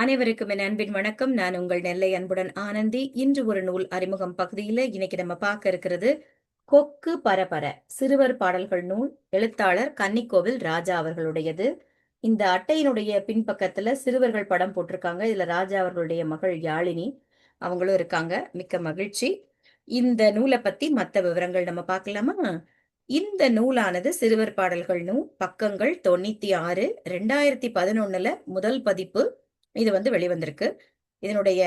அனைவருக்கும் என் அன்பின் வணக்கம். நான் உங்கள் நெல்லை அன்புடன் ஆனந்தி. இன்று ஒரு நூல் அறிமுகம் பகுதியில இன்னைக்கு நம்ம பார்க்க இருக்கிறது கொக்கு பரபர சிறுவர் பாடல்கள் நூல் எழுத்தாளர் கன்னிக்கோவில் ராஜா அவர்களுடையது. இந்த அட்டையினுடைய பின்பக்கத்துல சிறுவர்கள் படம் போட்டிருக்காங்க. இதுல ராஜா அவர்களுடைய மகள் யாழினி அவங்களும் இருக்காங்க. மிக்க மகிழ்ச்சி. இந்த நூலை பத்தி மற்ற விவரங்கள் நம்ம பார்க்கலாமா? இந்த நூலானது சிறுவர் பாடல்கள் நூல் பக்கங்கள் தொண்ணூத்தி ஆறு ரெண்டாயிரத்தி பதினொன்னுல முதல் பதிப்பு இது வந்து வெளிவந்திருக்கு. இதனுடைய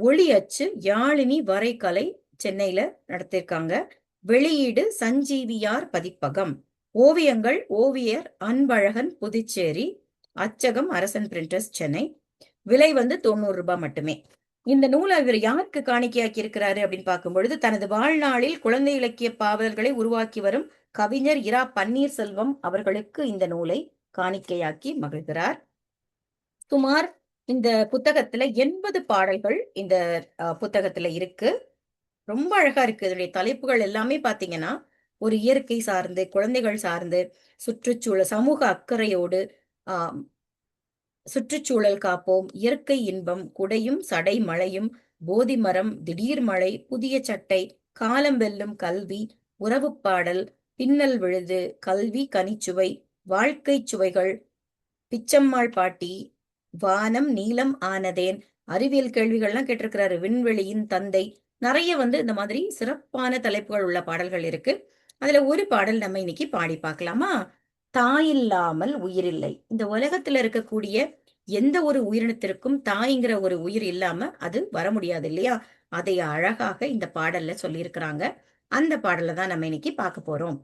ஒளி அச்சு யாழினி வரைகலை சென்னையில நடத்தியிருக்காங்க. வெளியீடு சஞ்சீவியார் பதிப்பகம். ஓவியங்கள் ஓவியர் அன்பழகன் புதுச்சேரி அச்சகம் அரசன் பிரிண்டர்ஸ் சென்னை. விலை வந்து தொண்ணூறு ரூபாய் மட்டுமே. இந்த நூலை இவர் யாருக்கு காணிக்கையாக்கி இருக்கிறாரு அப்படின்னு பார்க்கும் பொழுது தனது வாழ்நாளில் குழந்தை இலக்கிய பாவலர்களை உருவாக்கி வரும் கவிஞர் இரா பன்னீர்செல்வம் அவர்களுக்கு இந்த நூலை காணிக்கையாக்கி மகிழ்கிறார். சுமார் இந்த புத்தகத்துல எண்பது பாடல்கள் இந்த புத்தகத்துல இருக்கு. ரொம்ப அழகா இருக்கு. இதனுடைய தலைப்புகள் எல்லாமே பாத்தீங்கன்னா ஒரு இயற்கை சார்ந்து குழந்தைகள் சார்ந்து சுற்றுச்சூழல் சமூக அக்கறையோடு ஆஹ் சுற்றுச்சூழல் காப்போம் இயற்கை இன்பம் குடையும் சடை மழையும் போதி மரம் திடீர் மழை புதிய சட்டை காலம் வெல்லும் கல்வி உறவுப் பாடல் பின்னல் விழுது கல்வி கனிச்சுவை வாழ்க்கை சுவைகள் பிச்சம்மாள் பாட்டி வானம் நீலம் ஆனதேன். அறிவியல் கேள்விகள்லாம் கேட்டிருக்கிறாரு விண்வெளியின் தந்தை. நிறைய வந்து இந்த மாதிரி சிறப்பான தலைப்புகள் உள்ள பாடல்கள் இருக்கு. அதுல ஒரு பாடல் நம்ம இன்னைக்கு பாடி பார்க்கலாமா? தாயில்லாமல் உயிரில்லை. இந்த உலகத்துல இருக்கக்கூடிய எந்த ஒரு உயிரினத்திற்கும் தாய்ங்கிற ஒரு உயிர் இல்லாம அது வர முடியாது இல்லையா? அதை அழகாக இந்த பாடல்ல சொல்லியிருக்கிறாங்க. அந்த பாடலை தான் நம்ம இன்னைக்கு பார்க்க போறோம்.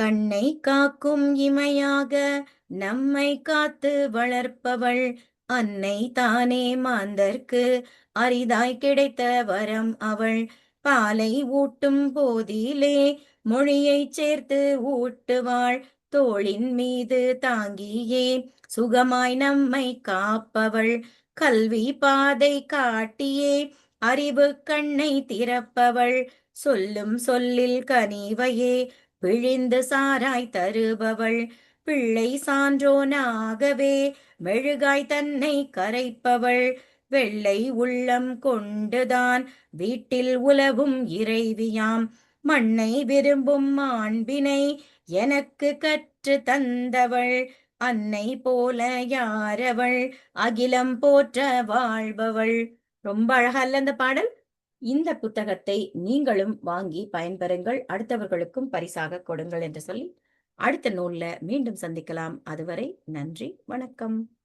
கண்ணை காக்கும் இமையாக நம்மை காத்து வளர்ப்பவள். அன்னை தானே மாந்தர்க்கு அரிதாய் கிடைத்த வரம் அவள். பாலை ஊட்டும் போதிலே மொழியைச் சேர்த்து ஊட்டுவாள். தோளின் மீது தாங்கியே சுகமாய் நம்மை காப்பவள். கல்வி பாதை காட்டியே அறிவு கண்ணை திறப்பவள். சொல்லும் சொல்லில் கனிவையே பிழிந்து சாராய் தருபவள். பிள்ளை சான்றோனாகவே மெழுகாய் தன்னை கரைப்பவள். வெள்ளை உள்ளம் கொண்டுதான் வீட்டில் உலவும் இறைவியாம். மண்ணை விரும்பும் மாண்பினை எனக்கு கற்று தந்தவள். அன்னை போல யாரவள் அகிலம் போற்ற வாழ்பவள். ரொம்ப அழகா இல்ல இந்த பாடல்? இந்த புத்தகத்தை நீங்களும் வாங்கி பயன்பெறுங்கள். அடுத்தவர்களுக்கும் பரிசாக கொடுங்கள் என்று சொல்லி அடுத்த நூல்ல மீண்டும் சந்திக்கலாம். அதுவரை நன்றி வணக்கம்.